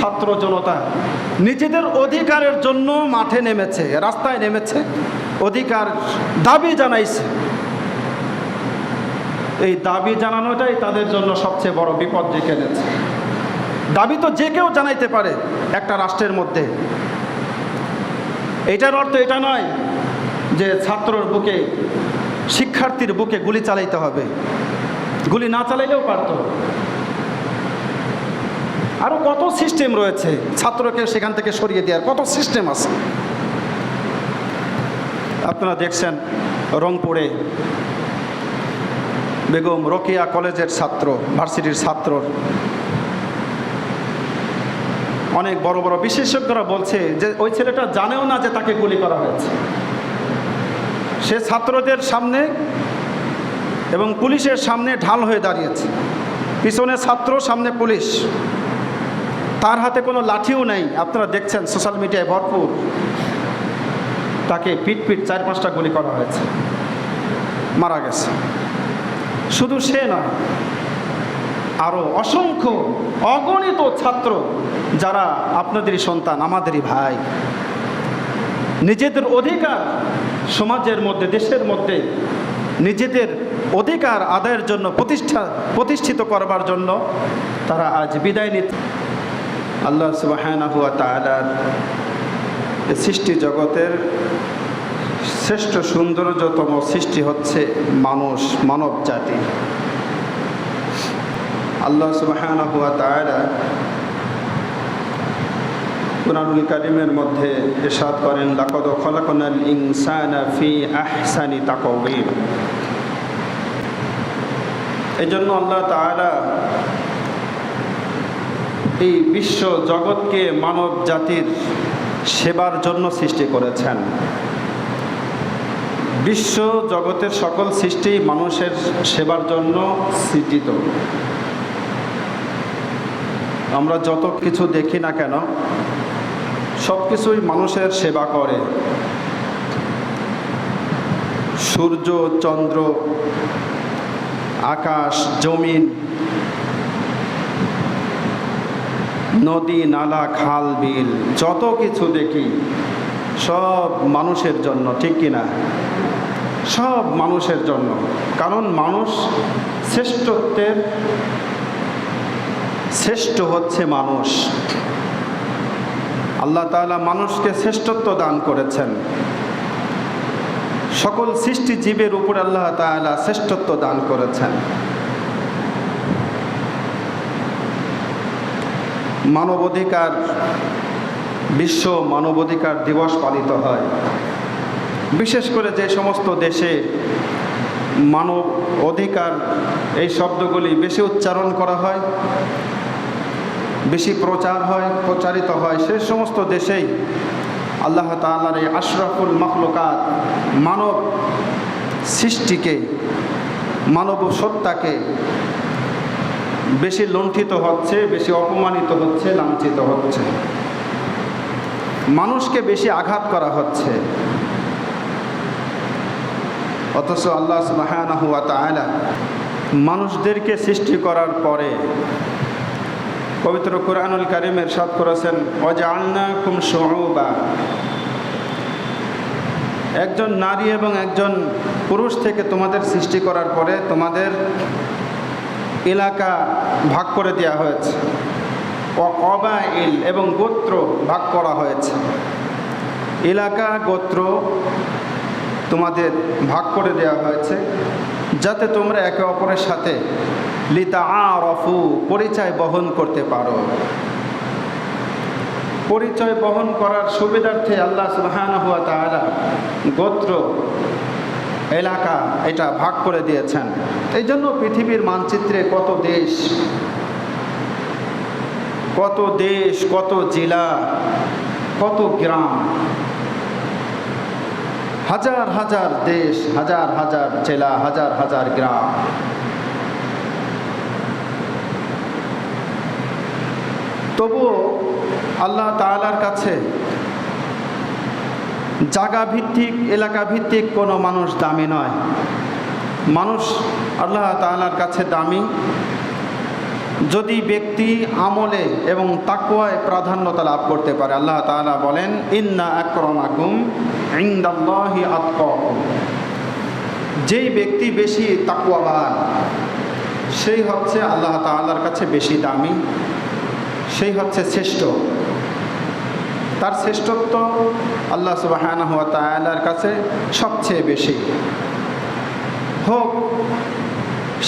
ছাত্র জনতা নিজেদের অধিকারের জন্য মাঠে নেমেছে, রাস্তায় নেমেছে, অধিকার দাবি জানাইছে। এই দাবি জানানোটাই তাদের জন্য সবচেয়ে বড় বিপদ ডেকে এনেছে দাবি তো যে কেউ জানাইতে পারে একটা রাষ্ট্রের মধ্যে। এটার অর্থ এটা নয় যে ছাত্রর বুকে, শিক্ষার্থীর বুকে গুলি চালাইতে হবে। গুলি না চালাইলেও পারতো। আরও কত সিস্টেম রয়েছে ছাত্রকে সেখান থেকে সরিয়ে দেওয়ার? কত সিস্টেম আছে? আপনারা দেখছেন রংপুরে বেগম রোকেয়া কলেজের ছাত্র, ভার্সিটির ছাত্র। অনেক বড় বড় বিশেষজ্ঞরা বলছে যে ওই ছেলেটা জানেও না যে তাকে গুলি করা হয়েছে। সে ছাত্রদের সামনে এবং পুলিশের সামনে ঢাল হয়ে দাঁড়িয়েছে। পিছনে ছাত্র, সামনে পুলিশ। তার হাতে কোনো লাঠিও নেই। আপনারা দেখছেন সোশ্যাল মিডিয়ায় ভরপুর। তাকে পিট পিট চার পাঁচটা গুলি করা হয়েছে। মারা গেছে। শুধু সে নয় আরও অসংখ্য অগণিত ছাত্র যারা আপনাদেরই সন্তান, আমাদেরই ভাই। নিজেদের অধিকার সমাজের মধ্যে, দেশের মধ্যে নিজেদের অধিকার আদায়ের জন্য প্রতিষ্ঠা প্রতিষ্ঠিত করবার জন্য তারা আজ বিদায় নিতে আল্লাহ তালার সৃষ্টি জগতের শ্রেষ্ঠ সৌন্দর্যতম সৃষ্টি হচ্ছে মানুষ, মানব জাতি। আল্লাহ তালা কুরআনুল কারিমের মধ্যে ইরশাদ করেন, লাকদ খলাকনাল ইনসানা ফি আহসানি তাকওয়িম। এই জন্য আল্লাহ তাআলা এই বিশ্ব জগৎকে মানব জাতির সেবার জন্য সৃষ্টি করেছেন। বিশ্ব জগতের সকল সৃষ্টি মানুষের সেবার জন্য সৃজিত। আমরা যত কিছু দেখি না কেন সব কিছুই মানুষের সেবা করে। সূর্য, চন্দ্র, আকাশ, জমিন নদী, নালা, খাল, বিল, যত কিছু দেখি, সব মানুষের জন্য, ঠিক কিনা সব মানুষের জন্য। কারণ মানুষ শ্রেষ্ঠত্বের, শ্রেষ্ঠ হচ্ছে মানুষ। আল্লাহ তাআলা মানুষকে শ্রেষ্ঠত্ব দান করেছেন। সকল সৃষ্টি জীবের উপর আল্লাহ তাআলা শ্রেষ্ঠত্ব দান করেছেন। মানবাধিকার, বিশ্ব মানবাধিকার দিবস পালিত হয়। বিশেষ করে যে সমস্ত দেশে মানব অধিকার, এই শব্দগুলি বেশি উচ্চারণ করা হয়, বেশি প্রচার হয়, প্রচারিত হয়, সে সমস্ত দেশেই আল্লাহ তাআলার এই আশরাফুল মখলুকাত মানব সৃষ্টিকে, মানব সত্তাকে বেশি লুণ্ঠিত হচ্ছে, বেশি অপমানিত হচ্ছে, লাঞ্ছিত হচ্ছে। মানুষকে বেশি আঘাত করা হচ্ছে। অথচ আল্লাহ তাআলা মানুষদেরকে সৃষ্টি করার পরে পবিত্র কোরআনুল কারিমের সাদ করেছেন অজান্না কুম শুউবা। একজন নারী এবং একজন পুরুষ থেকে তোমাদের সৃষ্টি করার পরে তোমাদের এলাকা ভাগ করে দেওয়া হয়েছে। অবাইল এবং গোত্র ভাগ করা হয়েছে। এলাকা, গোত্র তোমাদের ভাগ করে দেওয়া হয়েছে যাতে তোমরা একে অপরের সাথে লিতা আরফু পরিচয় বহন করতে পারো। পরিচয় বহন করার সুবিধার্থে আল্লাহ সুবহানাহু ওয়া তাআলা গোত্র এলাকা এটা ভাগ করে দিয়েছেন। এই জন্য পৃথিবীর মানচিত্রে কত দেশ কত দেশ, কত জেলা, কত গ্রাম, হাজার হাজার দেশ, হাজার হাজার জেলা, হাজার হাজার গ্রাম। তবুও আল্লাহ তাআলার কাছে জায়গা ভিত্তিক এলাকা ভিত্তিক কোনো মানুষ দামি নয়। মানুষ আল্লাহ তাআলার কাছে দামি। যদি ব্যক্তি আমলে এবং তাকুয়ায় প্রাধান্যতা লাভ করতে পারে, আল্লাহ তাআলা বলেন, ইন্না আক্রমাকুম ইন্দাল্লাহি আতকাকুম। যেই ব্যক্তি বেশি তাকুয়াবান সেই হচ্ছে আল্লাহ তাআলার কাছে বেশি দামি, সেই হচ্ছে শ্রেষ্ঠ। তার শ্রেষ্ঠত্ব আল্লাহ সুবাহানাহু ওয়া তাআলার কাছে সবচেয়ে বেশি। হোক,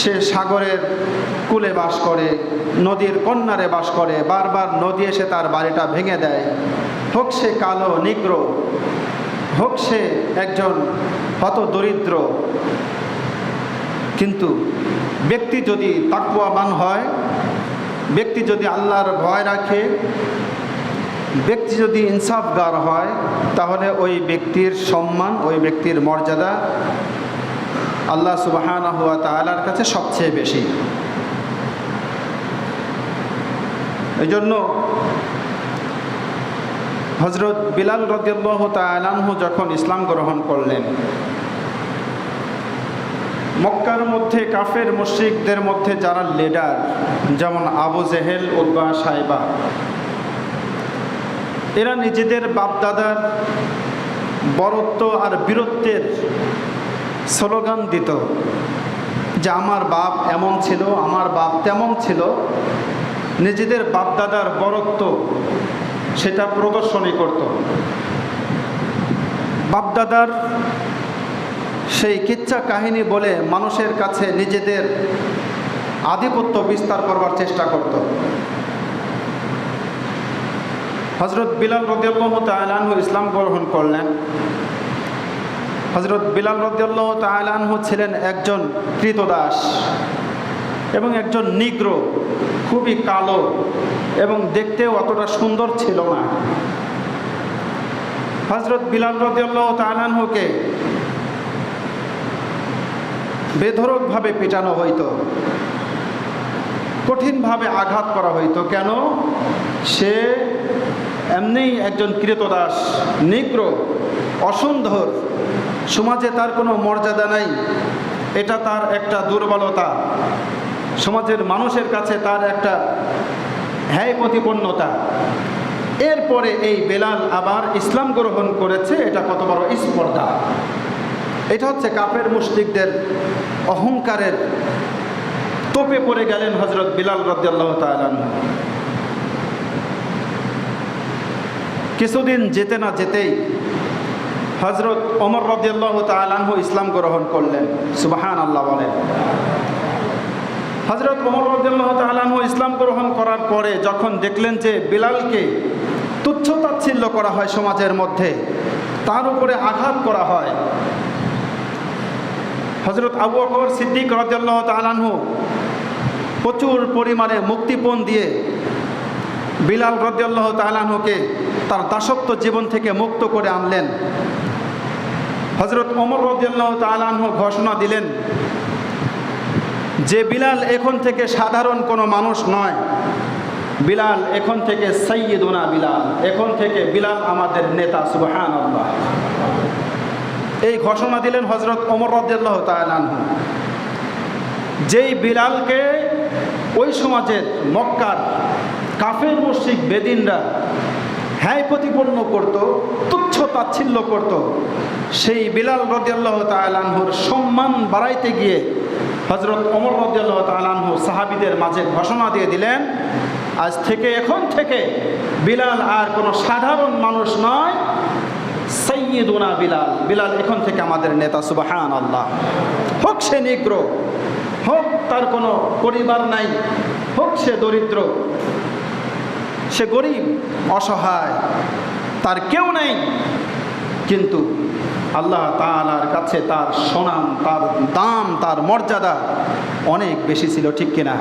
সে সাগরের কূলে বাস করে, নদীর কন্যারে বাস করে, বারবার নদী এসে তার বাড়িটা ভেঙে দেয়। হোক সে কালো, নিগ্র, হোক সে একজন হত দরিদ্র কিন্তু ব্যক্তি যদি তাকুয়াবান হয়, ব্যক্তি যদি আল্লাহর ভয় রাখে ব্যক্তি যদি ইনসাফগার হয়, তাহলে ওই ব্যক্তির সম্মান, ওই ব্যক্তির মর্যাদা আল্লাহ সুবাহান হুয়া তালার কাছে সবচেয়ে বেশি। এই জন্য হজরত বিলাল রদিয়াল্লাহ তালাহু যখন ইসলাম গ্রহণ করলেন, মক্কার মধ্যে কাফের মুশ্রিকদের মধ্যে যারা লিডার যেমন আবু জেহেল উদ্বা সাহেবা এরা নিজেদের বাপদাদার বরত্ব আর বীরত্বের স্লোগান দিত যে আমার বাপ এমন ছিল, আমার বাপ তেমন ছিল। নিজেদের বাপদাদার বরত্ব সেটা প্রদর্শনী করত। বাপদাদার সেই কিচ্ছা কাহিনী বলে মানুষের কাছে নিজেদের আধিপত্য বিস্তার করবার চেষ্টা করত। হজরত বিলাল রদিয়াল্লাহ তালানহু ইসলাম গ্রহণ করলেন। হজরত বিলাল রদিয়াল্লাহ তালানহু ছিলেন একজন কৃতদাস এবং একজন নিগ্র, খুবই কালো এবং দেখতেও অতটা সুন্দর ছিল না। হজরত বিলাল রদিয়াল্লাহ তালানহুকে বেধরকভাবে পেটানো হইতো। কঠিনভাবে আঘাত করা হইতো কেন? সে এমনিই একজন কৃতদাস নিগ্র, অসুন্দর। সমাজে তার কোনো মর্যাদা নাই। এটা তার একটা দুর্বলতা। সমাজের মানুষের কাছে তার একটা হ্যায় প্রতিপন্নতা। এরপরে এই বেলাল আবার ইসলাম গ্রহণ করেছে, এটা কত বড় স্পর্ধা। এটা হচ্ছে কাপের মুসলিকদের অহংকারের তোপে পড়ে গেলেন হজরত বিলাল রদ্দাল্লাহ তালান কিছুদিন যেতে না যেতেই হজরত ওমর রদিয়াল্লাহ তালানহু ইসলাম গ্রহণ করলেন সুবাহান আল্লাহ বলেন হজরত ওমর রদিয়াল্লাহ তালানহু ইসলাম গ্রহণ করার পরে যখন দেখলেন যে বিলালকে তুচ্ছ তাচ্ছিল্য করা হয় সমাজের মধ্যে, তার উপরে আঘাত করা হয় হজরত আবু আকবর সিদ্দিক তালানহু প্রচুর পরিমাণে মুক্তিপণ দিয়ে বিলাল রদিয়াল্লাহ তালানহুকে তার দাসত্ব জীবন থেকে মুক্ত করে আনলেন। হজরত অমর রদিয়াল্লাহ তালানহু ঘোষণা দিলেন যে বিলাল এখন থেকে সাধারণ কোনো মানুষ নয়। বিলাল এখন থেকে সৈয়দুনা বিলাল, এখন থেকে বিলাল আমাদের নেতা সুবহান এই ঘোষণা দিলেন হজরত অমর রদিয়াল্লাহ তালানহু যেই বিলালকে ওই সমাজের মক্কার কাফের মসজিদ বেদিনরা হ্যায় প্রতিপন্ন করত, তুচ্ছ তাচ্ছিল্য করত। সেই বিলাল রদিয়াল্লাহ তালানহুর সম্মান বাড়াইতে গিয়ে হজরত অমর রদিয়াল্লাহ তালানহু সাহাবিদের মাঝে ঘোষণা দিয়ে দিলেন, আজ থেকে, এখন থেকে বিলাল আর কোনো সাধারণ মানুষ নয়। সৈয়দুনা বিলাল বিলাল এখন থেকে আমাদের নেতা সুবাহান আল্লাহ হোক সে নিগ্র হোক তার কোনো পরিবার নাই, হোক সে দরিদ্র, সে গরিব, অসহায়, তার কেউ নেই, কিন্তু আল্লাহ তালার কাছে তার সোনাম, তার দাম, তার মর্যাদা অনেক বেশি ছিল, ঠিক কিনা?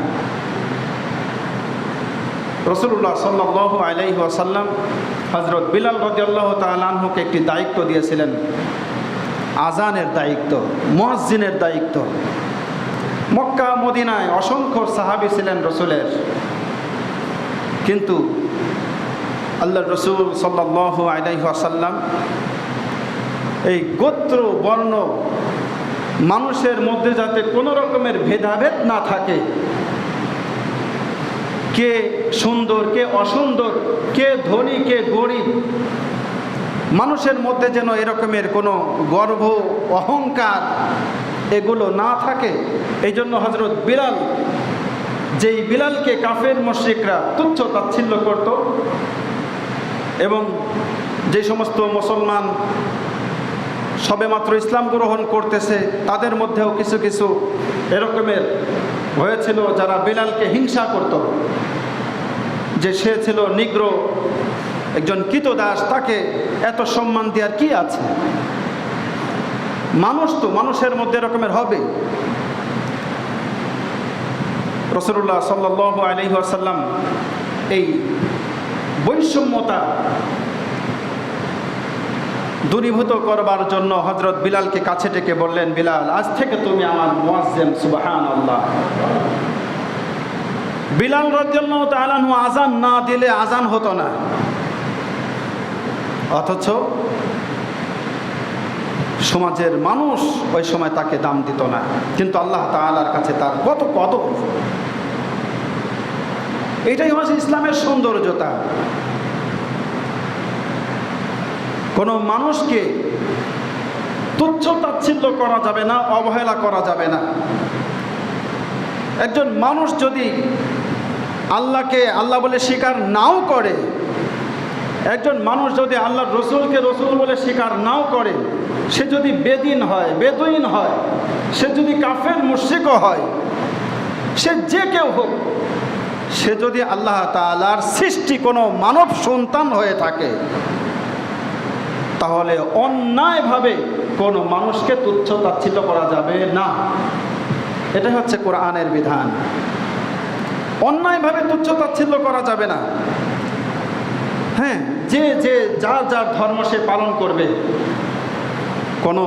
রসুল্লাহ সাল্লাহ আলাইহি আসাল্লাম হজরত বিলাল রদিয়াল্লাহ তালাহুকে একটি দায়িত্ব দিয়েছিলেন। আজানের দায়িত্ব মসজিনের দায়িত্ব। মক্কা মদিনায় অসংখ্য সাহাবি ছিলেন রসুলের। কিন্তু আল্লাহ রসুল সাল্লাহ আলাইহি আসাল্লাম এই গোত্র, বর্ণ মানুষের মধ্যে যাতে কোনো রকমের ভেদাভেদ না থাকে, কে সুন্দর, কে অসুন্দর, কে ধনী, কে গরিব, মানুষের মধ্যে যেন এরকমের কোনো গর্ব, অহংকার এগুলো না থাকে। এই জন্য হজরত বিলাল, যেই বিলালকে কাফের মশ্রিকরা তুচ্ছ তাচ্ছিল্য করত এবং যে সমস্ত মুসলমান সবেমাত্র ইসলাম গ্রহণ করতেছে, তাদের মধ্যেও কিছু কিছু এরকমের হয়েছিল যারা বিলালকে হিংসা করত। যে সে ছিল নিগ্র, একজন কৃতদাস, তাকে এত সম্মান দেওয়ার কি আছে? মানুষ তো মানুষের মধ্যে এরকমের হবে। রসুল্লাহ সাল্লাহ আলহি আসাল্লাম এই বৈষম্যতা দূরীভূত করবার জন্য হজরত বিলালকে কাছে ডেকে বললেন, বিলাল, আজ থেকে তুমি আমার মোয়াজ্জেম সুবাহান আল্লাহ বিলাল রাজ্লাহ তালানহু আজান না দিলে আজান হতো না। অথচ সমাজের মানুষ ওই সময় তাকে দাম দিত না। কিন্তু আল্লাহ তালার কাছে তার কত কদর। এটাই হচ্ছে ইসলামের সৌন্দর্যতা। কোনো মানুষকে তুচ্ছ তাচ্ছিল্য করা যাবে না, অবহেলা করা যাবে না। একজন মানুষ যদি আল্লাহকে, আল্লাহ বলে স্বীকার নাও করে, একজন মানুষ যদি আল্লাহ রসুলকে রসুল বলে স্বীকার নাও করে সে যদি বেদিন হয়, বেদুইন হয়, সে যদি কাফের মুর্শিকও হয়, সে যে কেউ হোক, সে যদি আল্লাহ তালার সৃষ্টি কোনো মানব সন্তান হয়ে থাকে, তাহলে অন্যায়ভাবে কোনো মানুষকে তুচ্ছ তাচ্ছিল্য করা যাবে না। এটাই হচ্ছে কোরআনের বিধান। অন্যায়ভাবে তুচ্ছ তাচ্ছিল্য করা যাবে না। হ্যাঁ যে যে, যার যার ধর্ম সে পালন করবে কোনো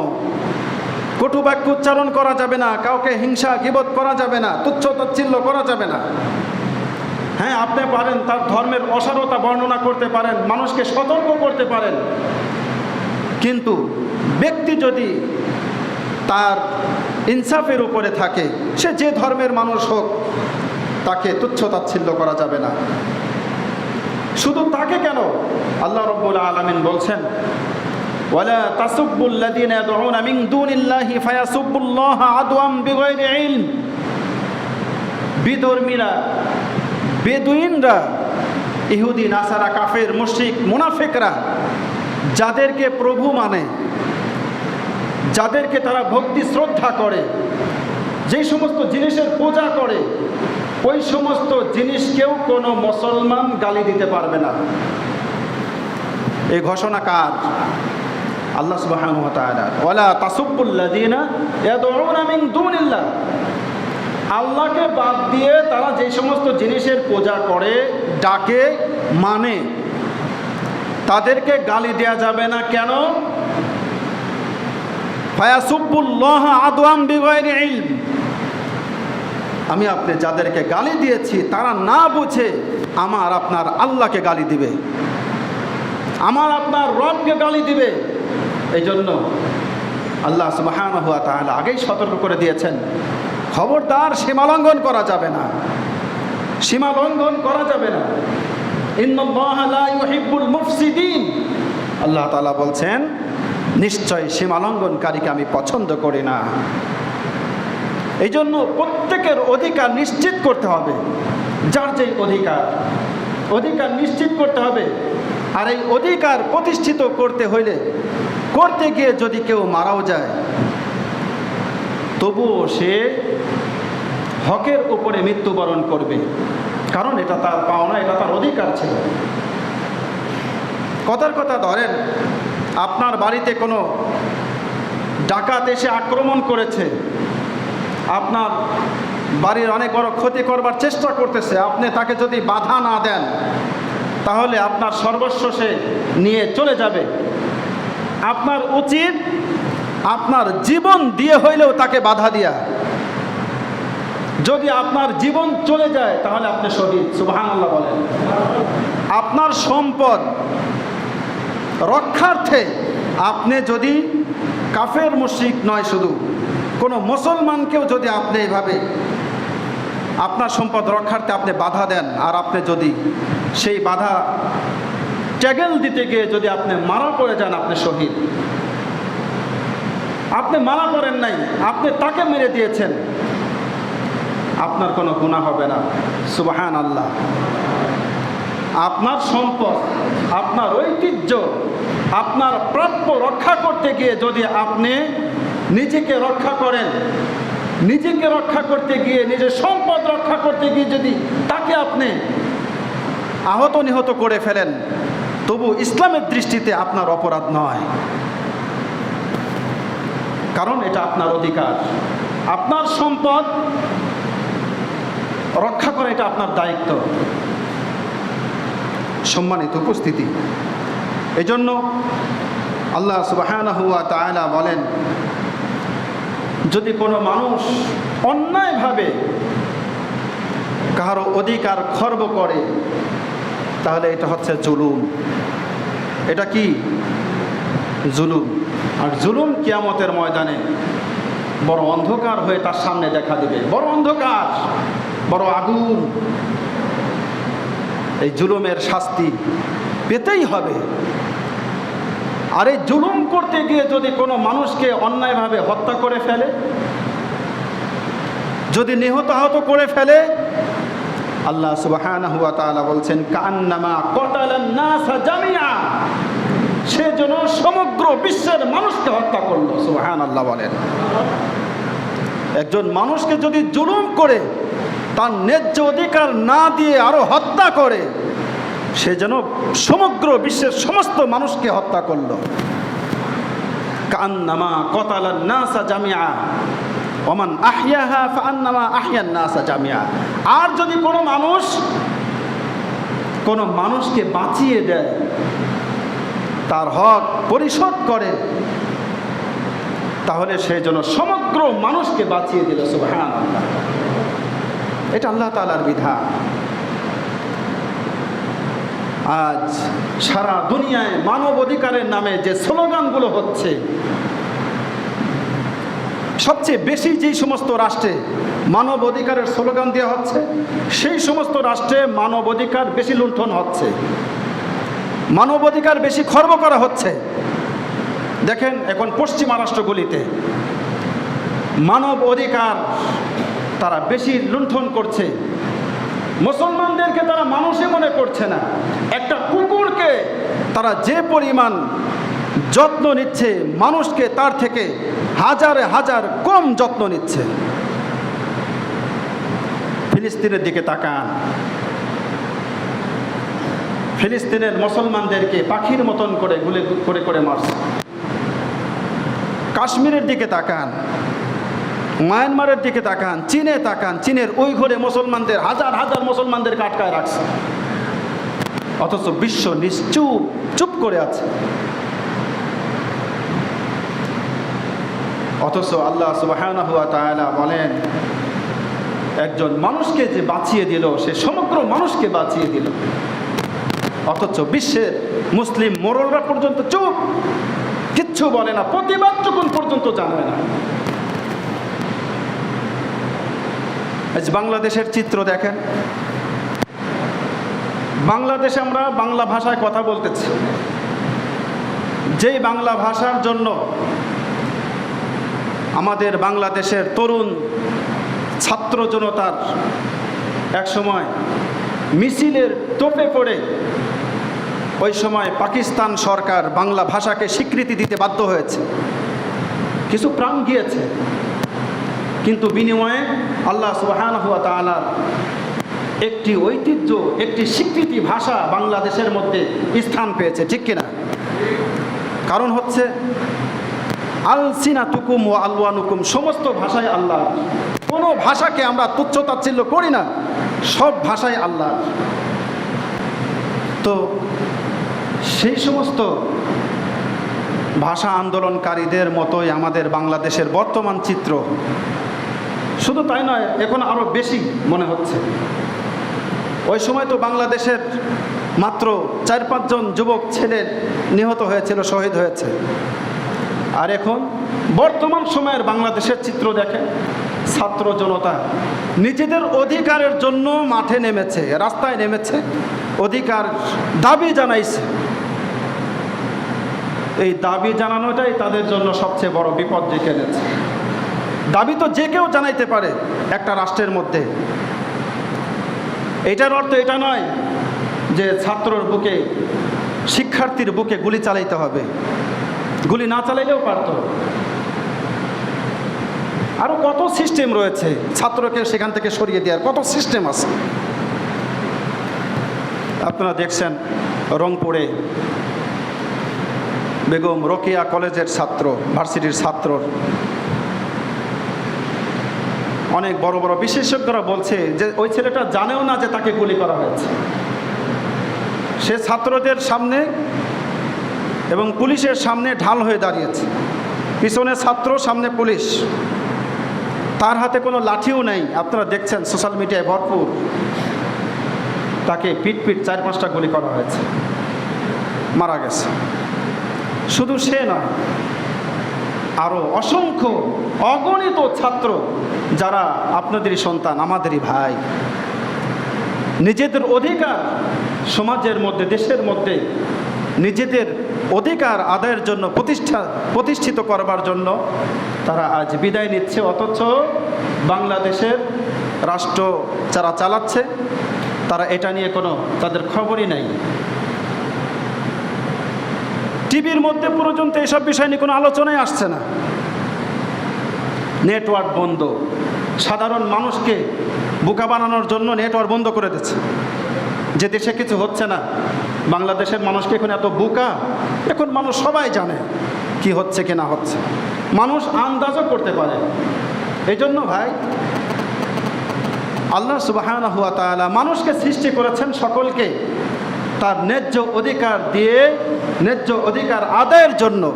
বাক্য উচ্চারণ করা যাবে না, কাউকে হিংসা গিবত করা যাবে না, তুচ্ছ তাচ্ছিল্য করা যাবে না। হ্যাঁ আপনি পারেন, তার ধর্মের অসারতা বর্ণনা করতে পারেন, মানুষকে সতর্ক করতে পারেন। কিন্তু ব্যক্তি যদি তার ইনসাফের উপরে থাকে, সে যে ধর্মের মানুষ হোক, তাকে তুচ্ছ তাচ্ছিল্য করা যাবে না। শুধু তাকে কেন? আল্লাহ রব্বুল আলমিন বলছেন ولا تسبوا الذين يدعون من دون الله فيسبوا الله عدوا بغير علم বিধর্মীরা বেদুইনরা ইহুদি নাসারা কাফের মুশরিক মুনাফিকরা যাদেরকে প্রভু মানে যাদেরকে তারা ভক্তি শ্রদ্ধা করে যেই সমস্ত জিনিসের পূজা করে ওই সমস্ত জিনিসকেও কোনো মুসলমান গালি দিতে পারবে না এই ঘোষণা কার আল্লাহ তাসুব্বুল্লাযিনা ইয়াদউনা মিন আল্লাহকে বাদ দিয়ে তারা যে সমস্ত জিনিসের পূজা করে, ডাকে মানে তাদেরকে গালি দেয়া যাবে না। কেন? আমি আপনি যাদেরকে গালি দিয়েছি, তারা না বুঝে আমার আপনার আল্লাহকে গালি দিবে। আমার আপনার রবকে গালি দিবে। এই জন্য আল্লাহ সুবাহান হুয়া তাহলে আগেই সতর্ক করে দিয়েছেন, খবরদার সীমালঙ্ঘন করা যাবে না। সীমালঙ্ঘন করা যাবে না। আল্লাহ তালা বলছেন, নিশ্চয় সীমালঙ্ঘনকারীকে আমি পছন্দ করি না। এই জন্য প্রত্যেকের অধিকার নিশ্চিত করতে হবে। যার যেই অধিকার অধিকার নিশ্চিত করতে হবে। আর এই অধিকার প্রতিষ্ঠিত করতে হইলে করতে গিয়ে যদি কেউ মারাও যায়, তবুও সে হকের উপরে মৃত্যুবরণ করবে। কারণ এটা তার পাওনা, এটা তার অধিকার ছিল। কথার কথা ধরেন, আপনার বাড়িতে কোনো ডাকাত এসে আক্রমণ করেছে, আপনার বাড়ির অনেক বড় ক্ষতি করবার চেষ্টা করতেছে, আপনি তাকে যদি বাধা না দেন, তাহলে আপনার সর্বস্ব সে নিয়ে চলে যাবে। আপনার উচিত আপনার জীবন দিয়ে হইলেও তাকে বাধা দিয়া। যদি আপনার জীবন চলে যায়, তাহলে আপনি শহীদ সুবাহান আল্লাহ বলেন। আপনার সম্পদ রক্ষার্থে আপনি যদি কাফের মুশিক নয় শুধু, কোনো মুসলমানকেও যদি আপনি এভাবে আপনার সম্পদ রক্ষার্থে আপনি বাধা দেন, আর আপনি যদি সেই বাধা ট্যাগেল দিতে গিয়ে যদি আপনি মারা পড়ে যান, আপনি শহীদ। আপনি মারা পড়েন নাই, আপনি তাকে মেরে দিয়েছেন। আপনার কোনো গুণা হবে না। সুবাহান আল্লাহ আপনার সম্পদ, আপনার ঐতিহ্য, আপনার প্রাপ্য রক্ষা করতে গিয়ে যদি আপনি নিজেকে রক্ষা করেন, নিজেকে রক্ষা করতে গিয়ে, নিজের সম্পদ রক্ষা করতে গিয়ে যদি তাকে আপনি আহত নিহত করে ফেলেন তবু ইসলামের দৃষ্টিতে আপনার অপরাধ নয়। কারণ এটা আপনার অধিকার। আপনার সম্পদ রক্ষা করা এটা আপনার দায়িত্ব। সম্মানিত উপস্থিতি। এই জন্য আল্লাহ তায়লা বলেন, যদি কোনো মানুষ অন্যায়ভাবে কারও অধিকার খর্ব করে তাহলে এটা হচ্ছে জুলুম। এটা কি? জুলুম। আর জুলুম কিয়ামতের ময়দানে বড় অন্ধকার হয়ে তার সামনে দেখা দেবে। বড় অন্ধকার, বড় আগুন। এই জুলুমের শাস্তি পেতেই হবে। আর এই জুলুম করতে গিয়ে যদি কোনো মানুষকে অন্যায়ভাবে হত্যা করে ফেলে, যদি নিহত আহত করে ফেলে আল্লাহ তাআলা বলছেন কান্নামা কতালান জামিয়া সে যেন সমগ্র বিশ্বের মানুষকে হত্যা করল, সুবহানাল্লাহ বলেন। একজন মানুষকে যদি জুলুম করে, তার ন্যায্য অধিকার না দিয়ে আরও হত্যা করে, সে যেন সমগ্র বিশ্বের সমস্ত মানুষকে হত্যা করল। কান্নামা কতালান নাসা জামিয়া ওমান আহিয়াহা আর যদি কোনো মানুষ, কোনো মানুষকে বাঁচিয়ে দেয়, তার হক পরিশোধ করে, তাহলে সে যেন সমগ্র মানুষকে বাঁচিয়ে দিল সুবহান এটা আল্লাহ তালার বিধান। আজ সারা দুনিয়ায় মানব অধিকারের নামে যে স্লোগানগুলো হচ্ছে সবচেয়ে বেশি যেই সমস্ত রাষ্ট্রে মানব অধিকারের স্লোগান দেওয়া হচ্ছে, সেই সমস্ত রাষ্ট্রে মানব অধিকার বেশি লুণ্ঠন হচ্ছে। মানব অধিকার বেশি খর্ব করা হচ্ছে। দেখেন এখন পশ্চিমা রাষ্ট্রগুলিতে মানব অধিকার তারা বেশি লুণ্ঠন করছে। মুসলমানদেরকে তারা মানুষই মনে করছে না। একটা কুকুরকে তারা যে পরিমাণ যত্ন নিচ্ছে, মানুষকে তার থেকে হাজার হাজার কম যত্ন নিচ্ছে। ফিলিস্তিনের দিকে তাকান। ফিলিস্তিনের মুসলমানদেরকে পাখির মতন করে গুলে, করে করে মারছে। কাশ্মীরের দিকে তাকান, মায়ানমারের দিকে তাকান, চীনে তাকান, চীনের ওই ঘরে মুসলমানদের, হাজার হাজার মুসলমানদের কাটকায় রাখছে। অথচ বিশ্ব নিশ্চুপ, চুপ করে আছে। অথচ আল্লাহ তাআলা বলেন, একজন মানুষকে যে বাঁচিয়ে দিল, সে সমগ্র মানুষকে বাঁচিয়ে দিল। অথচ বিশ্বের মুসলিম মোরলরা পর্যন্ত চুপ, কিচ্ছু বলে না, প্রতিবাদ যখন পর্যন্ত জানায় না। আজ বাংলাদেশের চিত্র দেখেন। বাংলাদেশে আমরা বাংলা ভাষায় কথা বলতেছি। যেই বাংলা ভাষার জন্য আমাদের বাংলাদেশের তরুণ ছাত্র জনতার একসময় মিছিলের তোপে পড়ে ওই সময় পাকিস্তান সরকার বাংলা ভাষাকে স্বীকৃতি দিতে বাধ্য হয়েছে। কিছু প্রাণ গিয়েছে। কিন্তু বিনিময়ে আল্লাহ সুবাহান হুয়া তালার একটি ঐতিহ্য, একটি স্বীকৃতি ভাষা বাংলাদেশের মধ্যে স্থান পেয়েছে, ঠিক কিনা? কারণ হচ্ছে আলসিনা তুকুম ও আলওয়ানুকুম, সমস্ত ভাষায় আল্লাহ। কোনো ভাষাকে আমরা তুচ্ছ তাচ্ছিল্য করি না, সব ভাষায় আল্লাহ। তো সেই সমস্ত ভাষা আন্দোলনকারীদের মতোই আমাদের বাংলাদেশের বর্তমান চিত্র। শুধু তাই নয়, এখন আরও বেশি মনে হচ্ছে। ওই সময় তো বাংলাদেশের মাত্র চার পাঁচজন যুবক ছেলে নিহত হয়েছিল, শহীদ হয়েছে। আর এখন বর্তমান সময়ের বাংলাদেশের চিত্র দেখেন। ছাত্র জনতা নিজেদের অধিকারের জন্য মাঠে নেমেছে, রাস্তায় নেমেছে, অধিকার দাবি জানাইছে। এই দাবি জানানোটাই তাদের জন্য সবচেয়ে বড় বিপদ ডেকে এনেছে। দাবি তো যে কেউ জানাইতে পারে একটা রাষ্ট্রের মধ্যে। এটার অর্থ এটা নয় যে ছাত্রর বুকে, শিক্ষার্থীর বুকে গুলি চালাইতে হবে। গুলি না চালাইলেও পারত। আরও কত সিস্টেম রয়েছে ছাত্রকে সেখান থেকে সরিয়ে দেওয়ার? কত সিস্টেম আছে? আপনারা দেখছেন রংপুরে বেগম রোকেয়া কলেজের ছাত্র, ভার্সিটির ছাত্র অনেক বড় বড় বিশেষজ্ঞরা বলছে যে ওই ছেলেটা জানেও না যে তাকে গুলি করা হয়েছে। সে ছাত্রদের সামনে এবং পুলিশের সামনে ঢাল হয়ে দাঁড়িয়েছে। পিছনে ছাত্র, সামনে পুলিশ। তার হাতে কোনো লাঠিও নেই। আপনারা দেখছেন, সোশ্যাল মিডিয়ায় ভরপুর। তাকে পিট পিট চার পাঁচটা গুলি করা হয়েছে। মারা গেছে। শুধু সে নয় আরও অসংখ্য অগণিত ছাত্র, যারা আপনাদেরই সন্তান, আমাদেরই ভাই। নিজেদের অধিকার সমাজের মধ্যে, দেশের মধ্যে নিজেদের অধিকার আদায়ের জন্য প্রতিষ্ঠা, প্রতিষ্ঠিত করবার জন্য তারা আজ বিদায় নিচ্ছে। অথচ বাংলাদেশের রাষ্ট্র যারা চালাচ্ছে, তারা এটা নিয়ে কোনো তাদের খবরই নেই। টিভির মধ্যে পর্যন্ত এসব বিষয় নিয়ে কোনো আলোচনাই আসছে না। নেটওয়ার্ক বন্ধ। সাধারণ মানুষকে বোকা বানানোর জন্য নেটওয়ার্ক বন্ধ করে দিচ্ছে। যে দেশে কিছু হচ্ছে না বাংলাদেশের মানুষকে এখন এত বোকা? এখন মানুষ সবাই জানে কি হচ্ছে, কি না হচ্ছে। মানুষ আন্দাজও করতে পারে। এই জন্য ভাই, আল্লাহ সুবাহান হুয়া তালা মানুষকে সৃষ্টি করেছেন সকলকে তার ন্যায্য অধিকার দিয়ে, ন্যায্য অধিকার আদায়ের জন্য।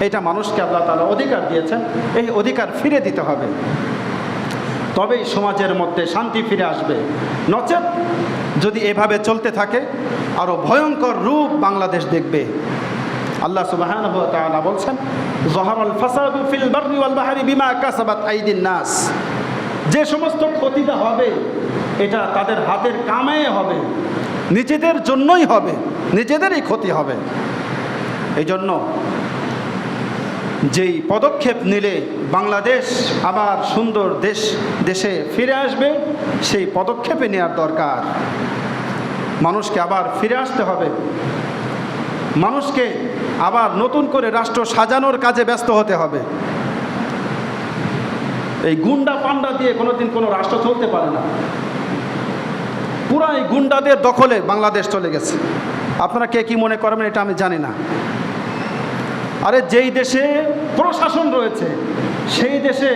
এটা মানুষকে আল্লাহ তালা অধিকার দিয়েছেন, এই অধিকার ফিরে দিতে হবে। তবেই সমাজের মধ্যে শান্তি ফিরে আসবে। নচেত যদি এভাবে চলতে থাকে আরও ভয়ঙ্কর রূপ বাংলাদেশ দেখবে। আল্লাহ সুবাহান বলছেন, জহরুল ফাসাদু ফিল বাররি ওয়াল বাহরি বিমা কাসাবাত আইদিন নাস। যে সমস্ত ক্ষতিটা হবে, এটা তাদের হাতের কামে হবে, নিজেদের জন্যই হবে, নিজেদেরই ক্ষতি হবে। এই জন্য যেই পদক্ষেপ নিলে বাংলাদেশ আবার সুন্দর দেশ, দেশে ফিরে আসবে, সেই পদক্ষেপে নেওয়ার দরকার। মানুষকে আবার ফিরে আসতে হবে। মানুষকে আবার নতুন করে রাষ্ট্র সাজানোর কাজে ব্যস্ত হতে হবে। এই গুন্ডা পান্ডা দিয়ে কোনোদিন কোনো রাষ্ট্র চলতে পারে না। পুরা এই গুন্ডাদের দখলে বাংলাদেশ চলে গেছে। আপনারা কে কি মনে করবেন এটা আমি জানি না। আরে যেই দেশে প্রশাসন রয়েছে, সেই দেশে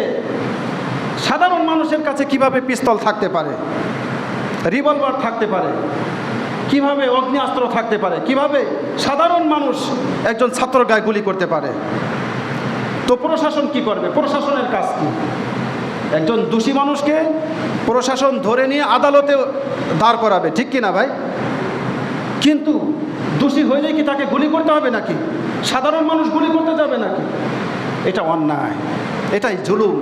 সাধারণ মানুষের কাছে কীভাবে পিস্তল থাকতে পারে? রিভলভার থাকতে পারে? কীভাবে অগ্নিয়াস্ত্র থাকতে পারে? কীভাবে সাধারণ মানুষ একজন ছাত্র গায়ে গুলি করতে পারে? তো প্রশাসন কি করবে? প্রশাসনের কাজ কি? একজন দোষী মানুষকে প্রশাসন ধরে নিয়ে আদালতে দাঁড় করাবে, ঠিক কি না ভাই? কিন্তু দোষী হইলে কি তাকে গুলি করতে হবে নাকি? সাধারণ মানুষ গুলি করতে যাবে নাকি? এটা অন্যায়। এটাই জুলুম।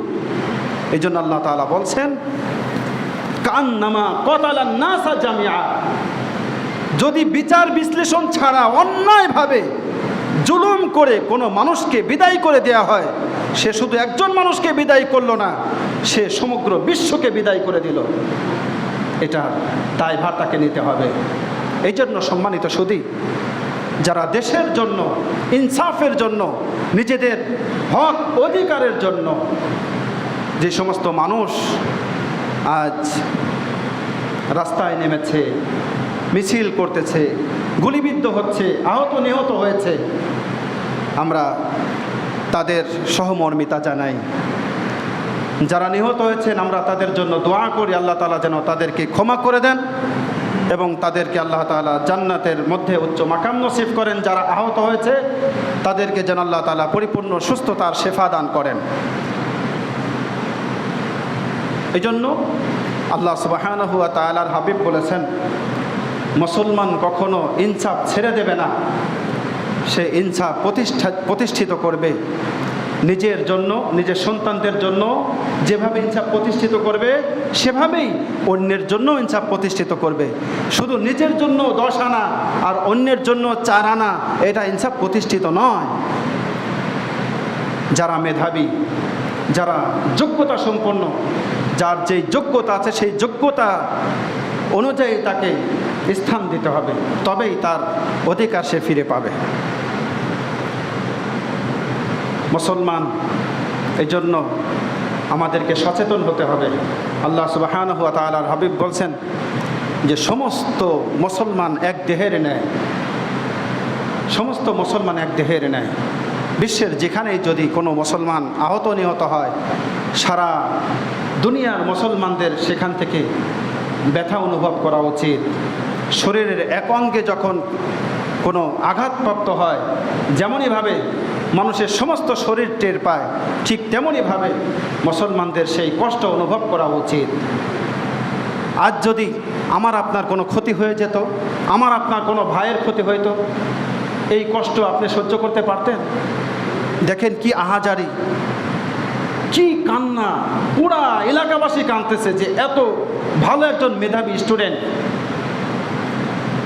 এই জন্য আল্লাহ তাআলা বলছেন, কান্নামা কতালা নাসা জামিয়া যদি বিচার বিশ্লেষণ ছাড়া অন্যায়ভাবে জুলুম করে কোনো মানুষকে বিদায় করে দেয়া হয়, সে শুধু একজন মানুষকে বিদায় করল না, সে সমগ্র বিশ্বকে বিদায় করে দিল। এটা দায়ভার তাকে নিতে হবে। এই জন্য সম্মানিত সুদী যারা দেশের জন্য, ইনসাফের জন্য, নিজেদের হক অধিকারের জন্য, যে সমস্ত মানুষ আজ রাস্তায় নেমেছে, মিছিল করতেছে, গুলিবিদ্ধ হচ্ছে, আহত নিহত হয়েছে, আমরা তাদের সহমর্মিতা জানাই। যারা নিহত হয়েছেন, আমরা তাদের জন্য দোয়া করি, আল্লাহ তালা যেন তাদেরকে ক্ষমা করে দেন। এবং তাদেরকে আল্লাহ তালা জান্নাতের মধ্যে উচ্চ মাকাম নসিব করেন, যারা আহত হয়েছে, তাদেরকে যেন আল্লাহ তালা পরিপূর্ণ সুস্থতার শেফা দান করেন। এই জন্য আল্লাহ সুবাহানহুয়া তালার হাবিব বলেছেন, মুসলমান কখনো ইনসাফ ছেড়ে দেবে না, সে ইনসাফ প্রতিষ্ঠা, প্রতিষ্ঠিত করবে। নিজের জন্য, নিজের সন্তানদের জন্য যেভাবে ইনসাফ প্রতিষ্ঠিত করবে, সেভাবেই অন্যের জন্য ইনসাফ প্রতিষ্ঠিত করবে। শুধু নিজের জন্য দশ আনা আর অন্যের জন্য চার আনা, এটা ইনসাফ প্রতিষ্ঠিত নয়। যারা মেধাবী, যারা যোগ্যতা সম্পন্ন, যার যেই যোগ্যতা আছে, সেই যোগ্যতা অনুযায়ী তাকে স্থান দিতে হবে, তবেই তার অধিকার সে ফিরে পাবে। মুসলমান এই জন্য আমাদেরকে সচেতন হতে হবে। আল্লাহ সুবাহান হুয়া তালার হাবিব বলছেন যে, সমস্ত মুসলমান এক দেহের নেয় সমস্ত মুসলমান এক দেহের নেয় বিশ্বের যেখানেই যদি কোনো মুসলমান আহত নিহত হয়, সারা দুনিয়ার মুসলমানদের সেখান থেকে ব্যথা অনুভব করা উচিত। শরীরের এক অঙ্গে যখন কোনো আঘাতপ্রাপ্ত হয়, যেমনইভাবে মানুষের সমস্ত শরীর টের পায়। ঠিক তেমনইভাবে মুসলমানদের সেই কষ্ট অনুভব করা উচিত। আজ যদি আমার আপনার কোনো ক্ষতি হয়ে যেত, আমার আপনার কোনো ভাইয়ের ক্ষতি হইতো, এই কষ্ট আপনি সহ্য করতে পারতেন? দেখেন কি আহাজারি, কি কান্না, পুরা এলাকাবাসী কাঁদতেছে যে এত ভালো একজন মেধাবী স্টুডেন্ট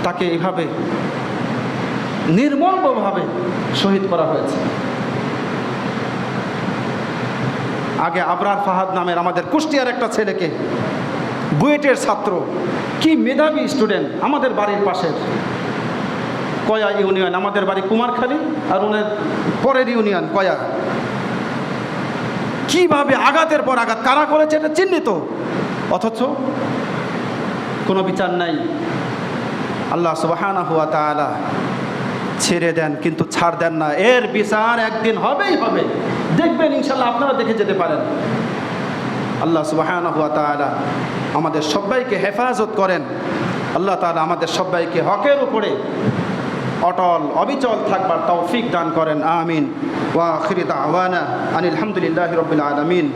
তাকে এইভাবে নির্মমভাবে শহীদ করা হয়েছে। আগে আবরার ফাহাদ নামের আমাদের কুষ্টিয়ার একটা ছেলেকে, বুয়েটের ছাত্র, কি মেধাবী স্টুডেন্ট আমাদের বাড়ির পাশের, কয়া ইউনিয়ন, আমাদের বাড়ি কুমারখালী আর ওনার পরের ইউনিয়ন কয়া। কীভাবে আঘাতের পর আঘাত, কারা করেছে এটা চিহ্নিত? অথচ কোনো বিচার নাই। আল্লাহ সুবাহানা হুয়া তাআলা ছেড়ে দেন, কিন্তু ছাড় দেন না। এর বিচার একদিন হবেই হবে। দেখবেন ইনশাল্লাহ আপনারা দেখে যেতে পারেন। আল্লাহ সুবাহানা হুয়া আমাদের সবাইকে হেফাজত করেন। আল্লাহ তালা আমাদের সবাইকে হকের উপরে অটল, অবিচল থাকবার তৌফিক দান করেন। আমিন। ওয়া আখিরি দাওয়ানা আনিল হামদুলিল্লাহি আলামিন।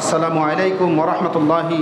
আসসালামু আলাইকুম ওয়া রাহমাতুল্লাহি